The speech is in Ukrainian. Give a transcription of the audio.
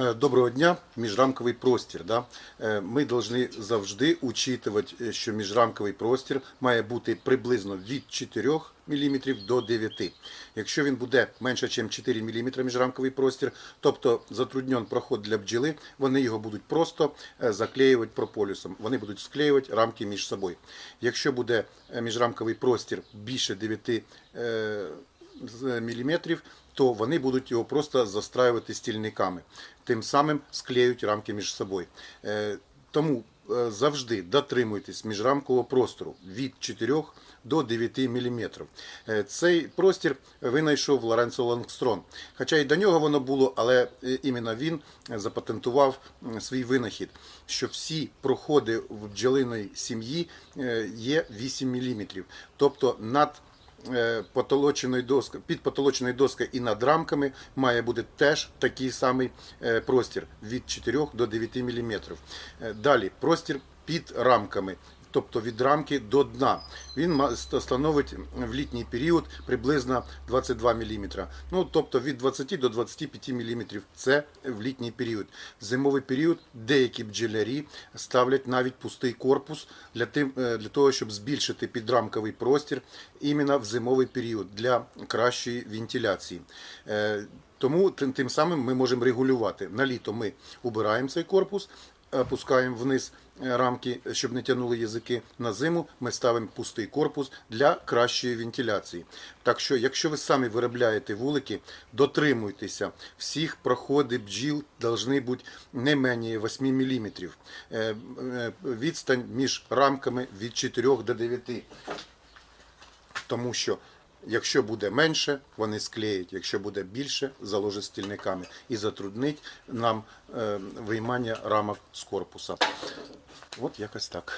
Е, Доброго дня, міжрамковий простір. Да? Е, Ми повинні завжди учитувати, е, що міжрамковий простір має бути приблизно від 4 мм до 9 Якщо він буде менше, ніж 4 мм міжрамковий простір, тобто затруднен проход для бджіли, вони його будуть просто заклеювати прополісом. Вони будуть склеювати рамки між собою. Якщо буде міжрамковий простір більше 9 е, з- міліметрів, то вони будуть його просто застраювати стільниками. Тим самим склеють рамки між собою. Е, Тому е, завжди дотримуйтесь міжрамкового простору від 4 до 9 мм. Цей простір винайшов Лоренцо Лангстрон. Хоча і до нього воно було, але е, іменно він запатентував свій винахід, що всі проходи в бджолиної сім'ї е, є 8 мм. Тобто над е, потолоченою доскою, під потолоченою доскою і над рамками має бути теж такий самий е, простір від 4 до 9 мм. Далі простір під рамками. Тобто від рамки до дна. Він становить в літній період приблизно 22 мм. Ну, тобто від 20 до 25 мм. Це в літній період. В зимовий період деякі бджолярі ставлять навіть пустий корпус для, тим, е, для того, щоб збільшити підрамковий простір іменно в зимовий період для кращої вентиляції. Е, Тому тим, тим самим ми можемо регулювати. На літо ми убираємо цей корпус, опускаємо вниз е, рамки, щоб не тягнули язики. На зиму ми ставимо пустий корпус для кращої вентиляції. Так що, якщо ви самі виробляєте вулики, дотримуйтеся всіх проходи бджіл повинні бути не менше 8 мм. Відстань між рамками від 4 до 9 тому що якщо буде менше, вони склеять, якщо буде більше, заложить стільниками і затруднить нам е, виймання рамок з корпуса. От якось так.